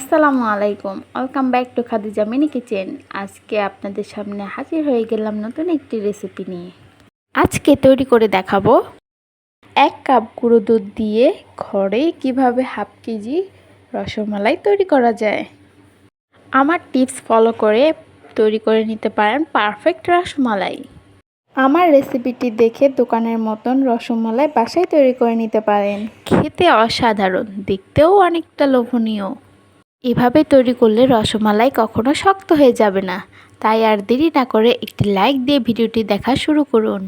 আসসালামু আলাইকুম। Welcome back to Khadija mini kitchen আজকে আপনাদের সামনে হাজির হয়ে গেলাম নতুন একটি রেসিপি নিয়ে। আজকে তৈরি করে দেখাবো এক কাপ গুঁড়ো দুধ দিয়ে ঘরে কীভাবে হাফ কেজি রসমালাই তৈরি করা যায়। আমার টিপস ফলো করে তৈরি করে নিতে পারেন পারফেক্ট রসমালাই। আমার রেসিপিটি দেখে দোকানের মতন রসমালাই বাসায় তৈরি করে নিতে পারেন। খেতে অসাধারণ, দেখতেও অনেকটা লোভনীয়। এভাবে তৈরি করলে রসমালাই কখনো শক্ত হয়ে যাবে না। তাই আর দেরি না করে একটি লাইক দিয়ে ভিডিওটি দেখা শুরু করুন।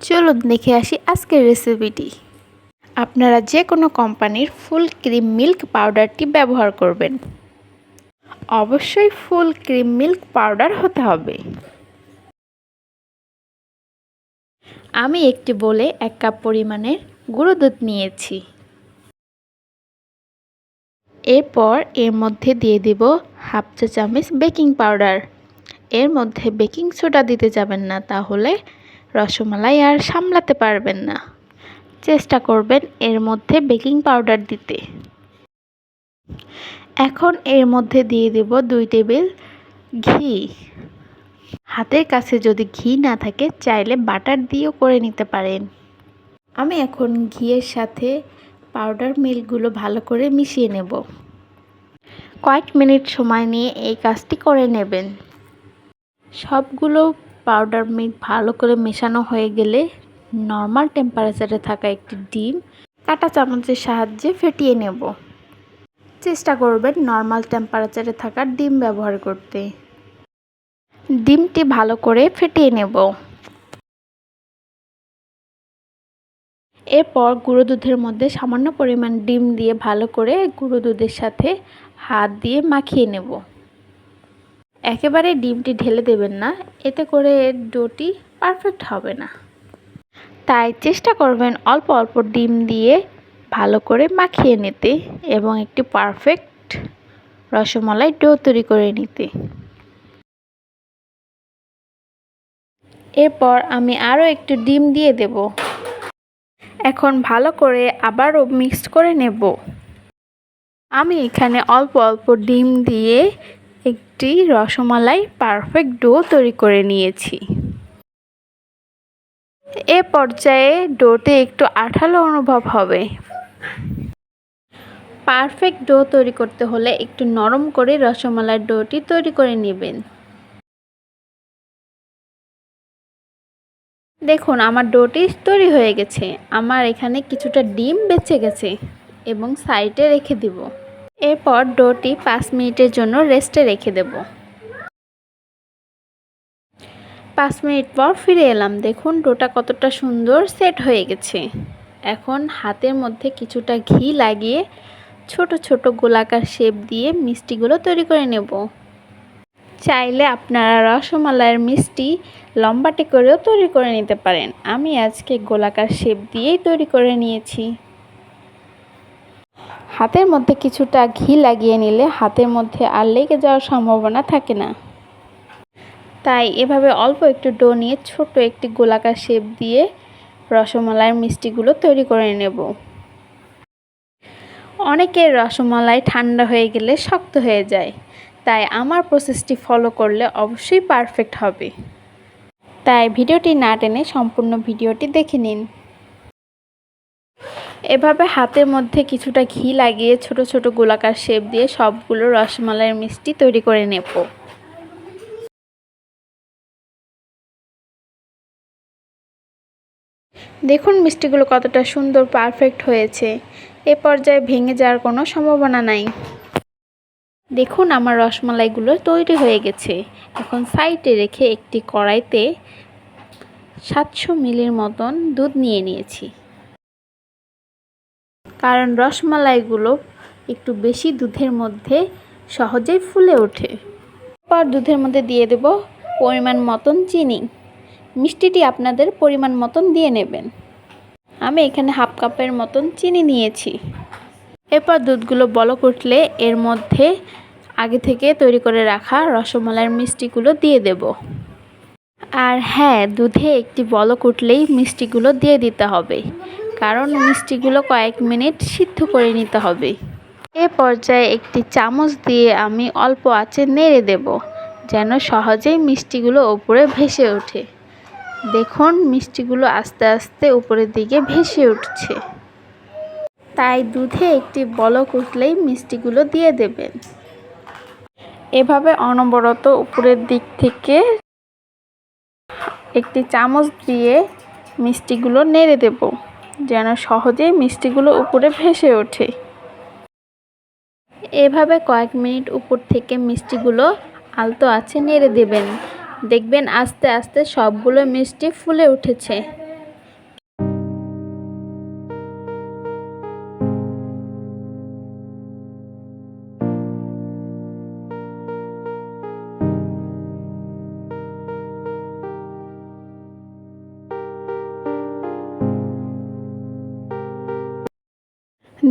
চলুন দেখে আসি আজকের রেসিপিটি আপনারা যে কোনো কোম্পানির ফুল ক্রিম মিল্ক পাউডারটি ব্যবহার করবেন। অবশ্যই ফুল ক্রিম মিল্ক পাউডার হতে হবে। আমি একটি বলে এক কাপ পরিমাণের গুঁড়ো দুধ নিয়েছি। এরপর এর মধ্যে দিয়ে দেব হাফ চা চামচ বেকিং পাউডার। এর মধ্যে বেকিং সোডা দিতে যাবেন না, তাহলে রসমালাই আর সামলাতে পারবেন না। চেষ্টা করবেন এর মধ্যে বেকিং পাউডার দিতে। এখন এর মধ্যে দিয়ে দেব দুই টেবিল ঘি। হাতের কাছে যদি ঘি না থাকে, চাইলে বাটার দিয়েও করে নিতে পারেন। আমি এখন ঘিয়ের সাথে পাউডার মিল্কগুলো ভালো করে মিশিয়ে নেব। কয়েক মিনিট সময় নিয়ে এই কাজটি করে নেবেন। সবগুলো পাউডার মিল্ক ভালো করে মেশানো হয়ে গেলে নর্মাল টেম্পারেচারে থাকা একটি ডিম কাটা চামচের সাহায্যে ফেটিয়ে নেব। চেষ্টা করবেন নর্মাল টেম্পারেচারে থাকা ডিম ব্যবহার করতে। ডিমটি ভালো করে ফেটিয়ে নেব। এরপর গুঁড়ো দুধের মধ্যে সামান্য পরিমাণ ডিম দিয়ে ভালো করে গুঁড়ো দুধের সাথে হাত দিয়ে মাখিয়ে নেব। একেবারে ডিমটি ঢেলে দেবেন না, এতে করে ডোটি পারফেক্ট হবে না। তাই চেষ্টা করবেন অল্প অল্প ডিম দিয়ে ভালো করে মাখিয়ে নিতে এবং একটি পারফেক্ট রসমালাই ডো তৈরি করে নিতে। এরপর আমি আরও একটু ডিম দিয়ে দেব। এখন ভালো করে আবারও মিক্সড করে নেব। আমি এখানে অল্প অল্প ডিম দিয়ে একটি রসমালাই পারফেক্ট ডো তৈরি করে নিয়েছি। এ পর্যায়ে ডোতে একটু আঠালো অনুভব হবে। পারফেক্ট ডো তৈরি করতে হলে একটু নরম করে রসমালাইয়ের ডোটি তৈরি করে নেবেন। দেখুন, আমার ডোটি তৈরি হয়ে গেছে। আমার এখানে কিছুটা ডিম বেঁচে গেছে এবং সাইডে রেখে দিব। এরপর ডোটি পাঁচ মিনিটের জন্য রেস্টে রেখে দেব। পাঁচ মিনিট পর ফিরে এলাম। দেখুন, ডোটা কতটা সুন্দর সেট হয়ে গেছে। এখন হাতের মধ্যে কিছুটা ঘি লাগিয়ে ছোট ছোট গোলাকার শেপ দিয়ে মিষ্টিগুলো তৈরি করে নেব। চাইলে আপনারা রসমালাইয়ের মিষ্টি লম্বাটে করেও তৈরি করে নিতে পারেন। আমি আজকে গোলাকার শেপ দিয়েই তৈরি করে নিয়েছি। হাতের মধ্যে কিছুটা ঘি লাগিয়ে নিলে হাতের মধ্যে আর লেগে যাওয়ার সম্ভাবনা থাকে না। তাই এভাবে অল্প একটু ডো নিয়ে ছোট একটি গোলাকার শেপ দিয়ে রসমালাইয়ের মিষ্টিগুলো তৈরি করে নেব। অনেকের রসমালাই ঠান্ডা হয়ে গেলে শক্ত হয়ে যায়, তাই আমার প্রসেসটি ফলো করলে অবশ্যই পারফেক্ট হবে। তাই ভিডিওটি না টেনে সম্পূর্ণ ভিডিওটি দেখে নিন। এভাবে হাতের মধ্যে কিছুটা ঘি লাগিয়ে ছোট ছোট গোলাকার শেপ দিয়ে সবগুলো রসমালাইয়ের মিষ্টি তৈরি করে নেব। দেখুন মিষ্টিগুলো কতটা সুন্দর পারফেক্ট হয়েছে। এ পর্যায়ে ভেঙে যাওয়ার কোনো সম্ভাবনা নাই। দেখুন আমার রসমালাইগুলো তৈরি হয়ে গেছে। এখন সাইডে রেখে একটি কড়াইতে সাতশো মিলির মতন দুধ নিয়ে নিয়েছি। কারণ রসমালাইগুলো একটু বেশি দুধের মধ্যে সহজেই ফুলে ওঠে। পর দুধের মধ্যে দিয়ে দেব পরিমাণ মতন চিনি। মিষ্টিটি আপনাদের পরিমাণ মতন দিয়ে নেবেন। আমি এখানে হাফ কাপের মতন চিনি নিয়েছি। এরপর দুধগুলো বলক উঠলে এর মধ্যে আগে থেকে তৈরি করে রাখা রসমালাইয়ের মিষ্টিগুলো দিয়ে দেব। আর হ্যাঁ দুধে একটি বলক উঠলেই মিষ্টিগুলো দিয়ে দিতে হবে। কারণ মিষ্টিগুলো কয়েক মিনিট সিদ্ধ করে নিতে হবে। এ পর্যায়ে একটি চামচ দিয়ে আমি অল্প আঁচে নেড়ে দেব, যেন সহজেই মিষ্টিগুলো ওপরে ভেসে ওঠে। দেখুন, মিষ্টিগুলো আস্তে আস্তে উপরের দিকে ভেসে উঠছে। তাই দুধে একটি বলক উঠলেই মিষ্টিগুলো দিয়ে দেবেন। এভাবে অনবরত উপরের দিক থেকে একটি চামচ দিয়ে মিষ্টিগুলো নেড়ে দেব, যেন সহজেই মিষ্টিগুলো উপরে ভেসে ওঠে। এভাবে কয়েক মিনিট উপর থেকে মিষ্টিগুলো আলতো আছে নেড়ে দেবেন। দেখবেন আস্তে আস্তে সবগুলো মিষ্টি ফুলে উঠেছে।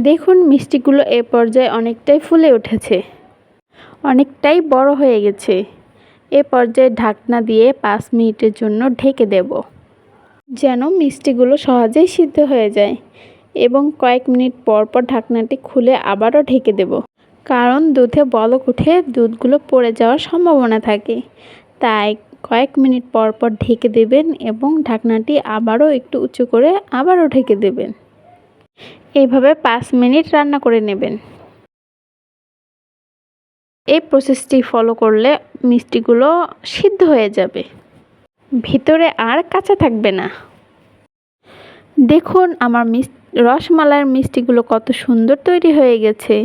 দেখুন, মিষ্টিগুলো এ পর্যায়ে অনেকটাই ফুলে উঠেছে। অনেকটাই বড় হয়ে গেছে। এ পর্যায়ে ঢাকনা দিয়ে পাঁচ মিনিটের জন্য ঢেকে দেব। যেন মিষ্টিগুলো সহজেই সিদ্ধ হয়ে যায় এবং কয়েক মিনিট পর পর ঢাকনাটি খুলে আবারও ঢেকে দেব। কারণ দুধে বলক উঠে দুধগুলো পড়ে যাওয়ার সম্ভাবনা থাকে। তাই কয়েক মিনিট পর পর ঢেকে দেবেন এবং ঢাকনাটি আবারও একটু উঁচু করে আবারও ঢেকে দেবেন। এইভাবে পাঁচ মিনিট রান্না করে নেবেন। এই প্রসেসটি ফলো করলে মিষ্টিগুলো সিদ্ধ হয়ে যাবে। ভিতরে আর কাঁচা থাকবে না। দেখুন আমার মিস রসমালাইয়ের মিষ্টিগুলো কত সুন্দর তৈরি হয়ে গেছে।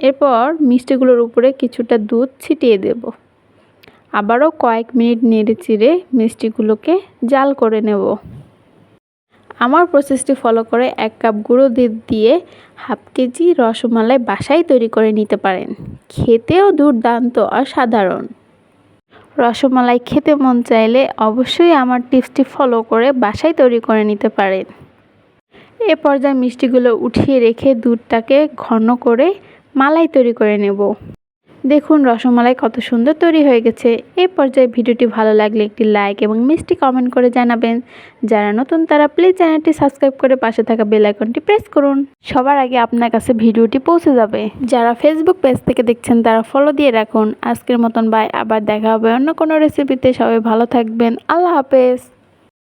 এরপর মিষ্টিগুলোর উপরে কিছুটা দুধ ছিটিয়ে দেব। আবারও কয়েক মিনিট নেড়ে চিড়ে মিষ্টিগুলোকে জাল করে নেব। আমার প্রসেসটি ফলো করে এক কাপ গুঁড়ো দুধ দিয়ে হাফ কেজি রসমালাই বাসায় তৈরি করে নিতে পারেন। খেতেও দুর্দান্ত, অসাধারণ। রসমালাই খেতে মন চাইলে অবশ্যই আমার টিপসটি ফলো করে বাসায় তৈরি করে নিতে পারেন। এ পর্যায়ে মিষ্টিগুলো উঠিয়ে রেখে দুধটাকে ঘন করে মালাই তৈরি করে নেব। দেখুন রসমালাই কত সুন্দর তৈরি হয়ে গেছে। এই পর্যায়ে ভিডিওটি ভালো লাগলে একটি লাইক এবং মিষ্টি কমেন্ট করে জানাবেন। যারা নতুন তারা প্লিজ চ্যানেলটি সাবস্ক্রাইব করে পাশে থাকা বেল আইকনটি প্রেস করুন। সবার আগে আপনার কাছে ভিডিওটি পৌঁছে যাবে। যারা ফেসবুক পেজ থেকে দেখছেন তারা ফলো দিয়ে রাখুন। আজকের মতন বাই আবার দেখা হবে অন্য কোনো রেসিপিতে সবাই ভালো থাকবেন। আল্লাহ হাফেজ।